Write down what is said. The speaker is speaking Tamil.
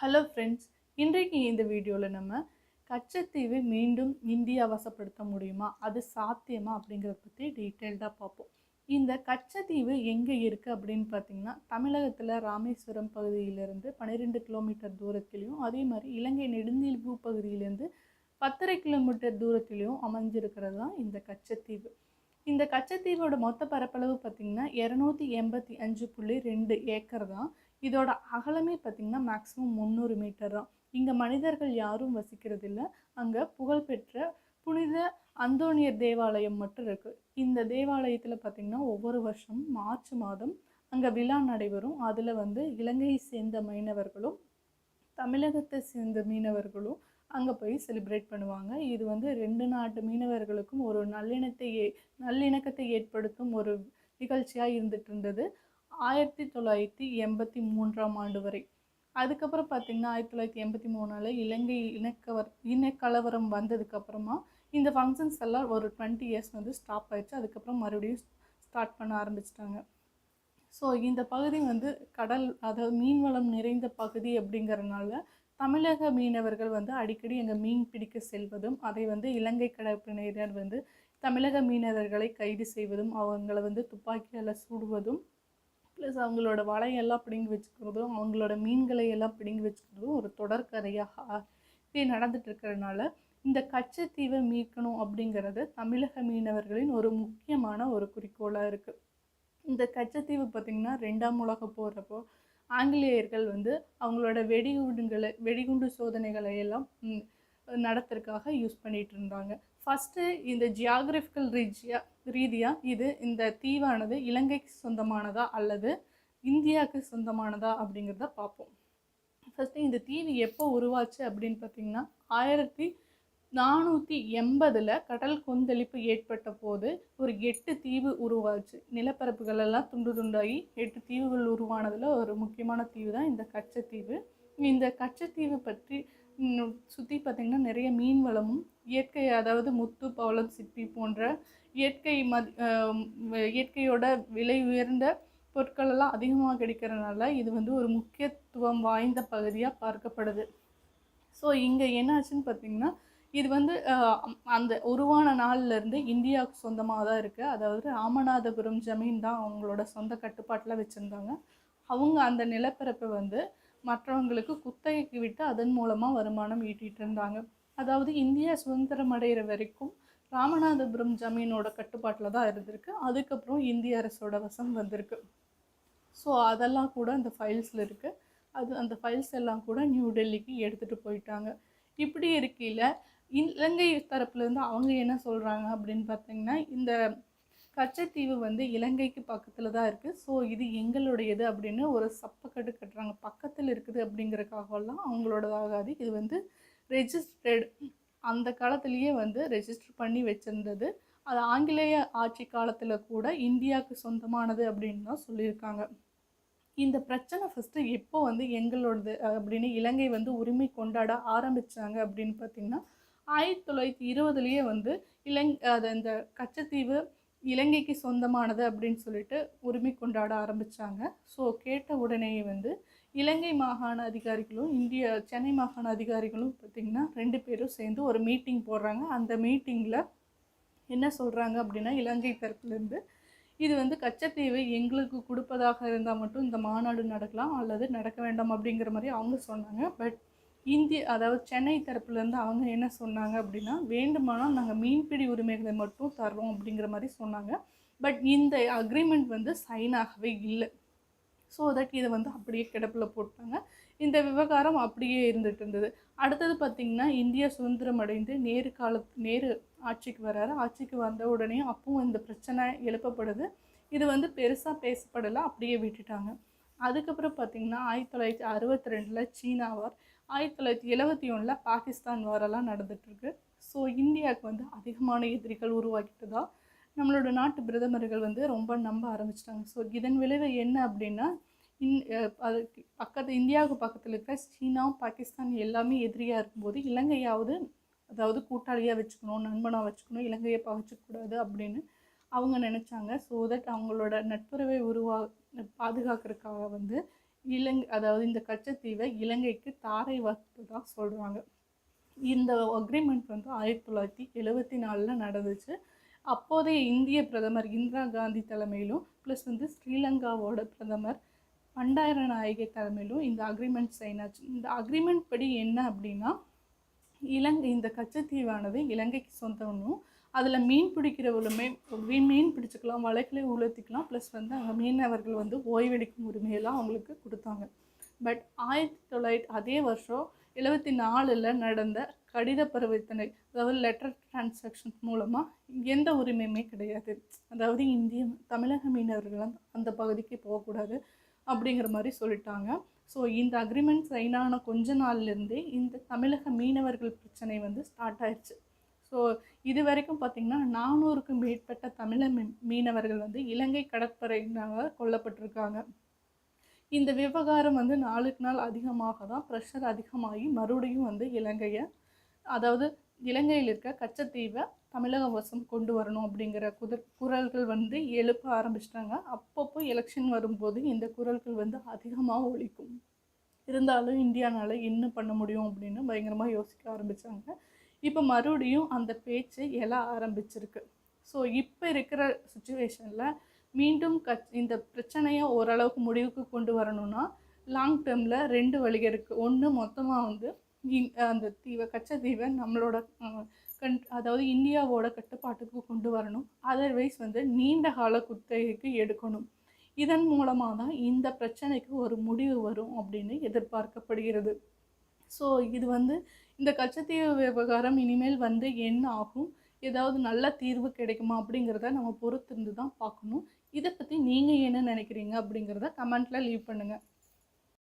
ஹலோ ஃப்ரெண்ட்ஸ் இன்றைக்கு இந்த வீடியோவில் நம்ம கச்சத்தீவை மீண்டும் இந்தியா வசப்படுத்த முடியுமா? அது சாத்தியமா? அப்படிங்கிறத பற்றி டீட்டெயில்டாக பார்ப்போம். இந்த கச்சத்தீவு எங்கே இருக்குது அப்படின்னு பார்த்தீங்கன்னா தமிழகத்தில் ராமேஸ்வரம் பகுதியிலிருந்து பன்னிரெண்டு கிலோமீட்டர் தூரத்திலையும் அதே மாதிரி இலங்கை நெடுந்தீவு பகுதியிலேருந்து பத்தரை கிலோமீட்டர் தூரத்திலையும் அமைஞ்சிருக்கிறது தான் இந்த கச்சத்தீவு. இந்த கச்சத்தீவோட மொத்த பரப்பளவு பார்த்திங்கன்னா இரநூத்தி எண்பத்தி அஞ்சு புள்ளி ரெண்டு ஏக்கர் தான். இதோட அகலமே பார்த்திங்கன்னா மேக்ஸிமம் முந்நூறு மீட்டர் தான். இங்கே மனிதர்கள் யாரும் வசிக்கிறது இல்லை அங்கே புகழ்பெற்ற புனித அந்தோனியர் தேவாலயம் மட்டும் இருக்குது இந்த தேவாலயத்தில் பார்த்திங்கன்னா ஒவ்வொரு வருஷம் மார்ச் மாதம் அங்கே விழா நடைபெறும். அதில் வந்து இலங்கையை சேர்ந்த மீனவர்களும் தமிழகத்தை சேர்ந்த மீனவர்களும் அங்கே போய் செலிப்ரேட் பண்ணுவாங்க. இது வந்து ரெண்டு நாட்டு மீனவர்களுக்கும் ஒரு நல்லிணத்தை ஏ நல்லிணக்கத்தை ஏற்படுத்தும் ஒரு நிகழ்ச்சியாக இருந்துகிட்டு இருந்தது. ஆயிரத்தி தொள்ளாயிரத்தி எண்பத்தி மூன்றாம் ஆண்டு வரை. அதுக்கப்புறம் பார்த்திங்கன்னா ஆயிரத்தி தொள்ளாயிரத்தி எண்பத்தி மூணில் இலங்கை இனக்கவர் இனக்கலவரம் வந்ததுக்கப்புறமா இந்த ஃபங்க்ஷன்ஸ் எல்லாம் ஒரு டுவெண்ட்டி இயர்ஸ் வந்து ஸ்டாப் ஆயிடுச்சு. அதுக்கப்புறம் மறுபடியும் ஸ்டார்ட் பண்ண ஆரம்பிச்சிட்டாங்க. ஸோ இந்த பகுதி வந்து கடல் அதாவது மீன் வளம் நிறைந்த பகுதி அப்படிங்கிறதுனால தமிழக மீனவர்கள் வந்து அடிக்கடி எங்கள் மீன் பிடிக்க செல்வதும் அதை வந்து இலங்கை கடற்படையினர் வந்து தமிழக மீனவர்களை கைது செய்வதும் அவங்கள வந்து துப்பாக்கியால் சுடுவதும் ப்ளஸ் அவங்களோட வலையெல்லாம் பிடுங்கி வச்சுக்கிறதும் அவங்களோட மீன்களை எல்லாம் பிடுங்கி வச்சுக்கிறதும் ஒரு தொடர்கதையாக இது நடந்துட்டு இருக்கிறதுனால இந்த கச்சத்தீவை மீட்கணும் அப்படிங்கிறது தமிழக மீனவர்களின் ஒரு முக்கியமான ஒரு குறிக்கோளாக இருக்குது இந்த கச்சத்தீவு பார்த்திங்கன்னா ரெண்டாம் உலக போகிறப்போ ஆங்கிலேயர்கள் வந்து அவங்களோட வெடிகுண்டுகளை வெடிகுண்டு சோதனைகளை எல்லாம் நடத்துறதுக்காக யூஸ் பண்ணிகிட்டு இருந்தாங்க. ஃபஸ்ட்டு இந்த ஜியாகிரபிக்கல் ரீஜியா ரீதியாக இது இந்த தீவானது இலங்கைக்கு சொந்தமானதா அல்லது இந்தியாவுக்கு சொந்தமானதா அப்படிங்கிறத பார்ப்போம். ஃபஸ்ட்டு இந்த தீவு எப்போ உருவாச்சு அப்படின்னு பார்த்தீங்கன்னா ஆயிரத்தி நானூற்றி எண்பதில் கடல் கொந்தளிப்பு ஏற்பட்ட போது ஒரு எட்டு தீவு உருவாச்சு. நிலப்பரப்புகள் எல்லாம் துண்டு துண்டாகி எட்டு தீவுகள் உருவானதில் ஒரு முக்கியமான தீவு தான் இந்த கச்சத்தீவு. இந்த கச்சத்தீவு பற்றி சுற்றி பார்த்திங்கன்னா நிறைய மீன் வளமும் இயற்கை அதாவது முத்து பவளம் சிப்பி போன்ற இயற்கை மதி இயற்கையோட விலை உயர்ந்த பொருட்களெல்லாம் அதிகமாக கிடைக்கிறதுனால இது வந்து ஒரு முக்கியத்துவம் வாய்ந்த பகுதியாக பார்க்கப்படுது. ஸோ இங்கே என்னாச்சுன்னு பார்த்தீங்கன்னா இது வந்து அந்த உருவான நாள்லேருந்து இந்தியாவுக்கு சொந்தமாக தான் இருக்குது அதாவது ராமநாதபுரம் ஜமீன் தான் அவங்களோட சொந்த கட்டுப்பாட்டில் வச்சுருந்தாங்க. அவங்க அந்த நிலப்பரப்பை வந்து மற்றவங்களுக்கு குத்தகைக்கு விட்டு அதன் மூலமாக வருமானம் ஈட்டிகிட்டு இருந்தாங்க. அதாவது இந்தியா சுதந்திரம் அடைகிற வரைக்கும் ராமநாதபுரம் ஜமீனோட கட்டுப்பாட்டில் தான் இருந்திருக்கு. அதுக்கப்புறம் இந்திய அரசோட வசம் வந்திருக்கு. ஸோ அதெல்லாம் கூட அந்த ஃபைல்ஸில் இருக்குது அது அந்த ஃபைல்ஸ் எல்லாம் கூட நியூ டெல்லிக்கு எடுத்துகிட்டு போயிட்டாங்க. இப்படி இருக்கையில் இலங்கை தரப்புலேருந்து அவங்க என்ன சொல்கிறாங்க அப்படின்னு பார்த்தீங்கன்னா இந்த கச்சத்தீவு வந்து இலங்கைக்கு பக்கத்தில் தான் இருக்குது ஸோ இது எங்களுடையது அப்படின்னு ஒரு சப்பக்கட்டு கட்டுறாங்க. பக்கத்தில் இருக்குது அப்படிங்கிறக்காகலாம் அவங்களோடதாகாது. இது வந்து ரெஜிஸ்டர்டு அந்த காலத்திலேயே வந்து ரெஜிஸ்டர் பண்ணி வச்சுருந்தது. அது ஆங்கிலேய ஆட்சி காலத்தில் கூட இந்தியாவுக்கு சொந்தமானது அப்படின்னு தான் சொல்லியிருக்காங்க. இந்த பிரச்சனை ஃபஸ்ட்டு எப்போ வந்து எங்களோடது அப்படின்னு இலங்கை வந்து உரிமை கொண்டாட ஆரம்பித்தாங்க அப்படின்னு பார்த்தீங்கன்னா ஆயிரத்தி தொள்ளாயிரத்தி இருபதுலேயே வந்து இலங் அது இந்த கச்சத்தீவு இலங்கைக்கு சொந்தமானது அப்படின்னு சொல்லிட்டு உரிமை கொண்டாட ஆரம்பித்தாங்க ஸோ கேட்ட உடனேயே வந்து இலங்கை மாகாண அதிகாரிகளும் இந்திய சென்னை மாகாண அதிகாரிகளும் பார்த்திங்கன்னா ரெண்டு பேரும் சேர்ந்து ஒரு மீட்டிங் போடுறாங்க. அந்த மீட்டிங்கில் என்ன சொல்கிறாங்க அப்படின்னா இலங்கை தரப்புலேருந்து இது வந்து கச்சத்தீவை எங்களுக்கு கொடுப்பதாக இருந்தால் மட்டும் இந்த மாநாடு நடக்கலாம் அல்லது நடக்க வேண்டாம் அப்படிங்கிற மாதிரி அவங்க சொன்னாங்க. பட் இந்திய அதாவது சென்னை தரப்புலேருந்து அவங்க என்ன சொன்னாங்க அப்படின்னா வேண்டுமானால் நாங்கள் மீன்பிடி உரிமைகளை மட்டும் தர்றோம் அப்படிங்கிற மாதிரி சொன்னாங்க. பட் இந்த அக்ரிமெண்ட் வந்து சைன் ஆகவே இல்லை. ஸோ தட் இதை வந்து அப்படியே கிடப்பில் போட்டாங்க. இந்த விவகாரம் அப்படியே இருந்துகிட்டு இருந்தது. அடுத்தது பார்த்திங்கன்னா இந்தியா சுதந்திரம் அடைந்து நேரு கால நேரு ஆட்சிக்கு வராரு. ஆட்சிக்கு வந்த உடனே அப்பவும் இந்த பிரச்சனை எழுப்பப்படுது. இது வந்து பெருசாக பேசப்படலை அப்படியே விட்டுட்டாங்க. அதுக்கப்புறம் பார்த்திங்கன்னா ஆயிரத்தி தொள்ளாயிரத்தி அறுபத்தி ரெண்டில் சீனா வார் ஆயிரத்தி தொள்ளாயிரத்தி எழுபத்தி ஒன்றில் பாகிஸ்தான் வாரெல்லாம் நடந்துகிட்ருக்கு ஸோ இந்தியாவுக்கு வந்து அதிகமான எதிரிகள் உருவாக்கிட்டு தான் நம்மளோட நாட்டு பிரதமர்கள் வந்து ரொம்ப நம்ப ஆரம்பிச்சிட்டாங்க. ஸோ இதன் விளைவு என்ன அப்படின்னா இன் அதுக்கு அது பக்கத்து இந்தியாவுக்கு பக்கத்தில் இருக்கிற சீனா பாகிஸ்தான் எல்லாமே எதிரியாக இருக்கும்போது இலங்கையாவது அதாவது கூட்டாளியாக வச்சுக்கணும் நண்பனாக வச்சுக்கணும் இலங்கையை பகச்சிக்கூடாது அப்படின்னு அவங்க நினச்சாங்க. ஸோ தட் அவங்களோட நட்புறவை உருவா பாதுகாக்கிறதுக்காக வந்து இலங்கை அதாவது இந்த கச்சத்தீவை இலங்கைக்கு தாரை வார்த்ததாக சொல்கிறாங்க இந்த அக்ரிமெண்ட் வந்து ஆயிரத்தி தொள்ளாயிரத்தி எழுபத்தி நாலில் நடந்துச்சு. அப்போதைய இந்திய பிரதமர் இந்திரா காந்தி தலைமையிலும் ப்ளஸ் வந்து ஸ்ரீலங்காவோட பிரதமர் பண்டாயிர நாயகி தலைமையிலும் இந்த அக்ரிமெண்ட் சைன் ஆச்சு. இந்த அக்ரிமெண்ட் படி என்ன அப்படின்னா இலங்கை இந்த கச்சத்தீவானது இலங்கைக்கு சொந்தம்னும் அதில் மீன் பிடிக்கிறவங்களுமே மீன் மீன் பிடிச்சிக்கலாம் வலைகளை உலர்த்திக்கலாம் ப்ளஸ் வந்து அங்கே மீனவர்கள் வந்து ஓய்வெடுக்கும் உரிமையெல்லாம் அவங்களுக்கு கொடுத்தாங்க. பட் ஆயிரத்தி தொள்ளாயிரத்தி அதே வருஷம் எழுபத்தி நாலில் நடந்த கடித பரிவர்த்தனை அதாவது லெட்டர் டிரான்சாக்ஷன் மூலமாக எந்த உரிமையுமே கிடையாது. அதாவது இந்திய தமிழக மீனவர்கள் அந்த- பகுதிக்கு போகக்கூடாது அப்படிங்கிற மாதிரி சொல்லிட்டாங்க. ஸோ இந்த அக்ரிமெண்ட் சைன் ஆன கொஞ்ச நாள்லேருந்தே இந்த தமிழக மீனவர்கள் பிரச்சனை வந்து ஸ்டார்ட் ஆயிடுச்சு ஸோ இது வரைக்கும் பார்த்திங்கன்னா நானூறுக்கும் மேற்பட்ட தமிழக மீனவர்கள் வந்து இலங்கை கடற்படையினால் கொல்லப்பட்டிருக்காங்க. இந்த விவகாரம் வந்து நாளுக்கு நாள் அதிகமாக தான் ப்ரெஷர் அதிகமாகி மறுபடியும் வந்து இலங்கையை அதாவது இலங்கையில் இருக்க கச்சத்தீவை தமிழக வசம் கொண்டு வரணும் அப்படிங்கிற குதிர் குரல்கள் வந்து எழுப்ப ஆரம்பிச்சிட்டாங்க. அப்பப்போ எலெக்ஷன் வரும்போது இந்த குரல்கள் வந்து அதிகமாக ஒழிக்கும் இருந்தாலும் இந்தியானால் என்ன பண்ண முடியும் அப்படின்னு பயங்கரமாக யோசிக்க ஆரம்பித்தாங்க இப்போ மறுபடியும் அந்த பேச்சு எழ ஆரம்பிச்சிருக்கு. ஸோ இப்போ இருக்கிற சுச்சுவேஷனில் மீண்டும் கச் இந்த பிரச்சனையை ஓரளவுக்கு முடிவுக்கு கொண்டு வரணும்னா லாங் டேர்மில் ரெண்டு வழிகள் இருக்குது ஒன்று மொத்தமாக வந்து அந்த தீவை கச்சத்தீவை நம்மளோட கண் அதாவது இந்தியாவோட கட்டுப்பாட்டுக்கு கொண்டு வரணும். அதர்வைஸ் வந்து நீண்ட கால குத்தகைக்கு எடுக்கணும். இதன் மூலமாக தான் இந்த பிரச்சனைக்கு ஒரு முடிவு வரும் அப்படின்னு எதிர்பார்க்கப்படுகிறது. ஸோ இது வந்து இந்த கச்சத்தீவு விவகாரம் இனிமேல் வந்து என்ன ஆகும்? ஏதாவது நல்ல தீர்வு கிடைக்குமா அப்படிங்கிறத நம்ம பொறுத்திருந்து தான் பார்க்கணும். இதை பற்றி நீங்கள் என்ன நினைக்கிறீங்க அப்படிங்கிறத கமெண்ட்டில் லீவ் பண்ணுங்கள்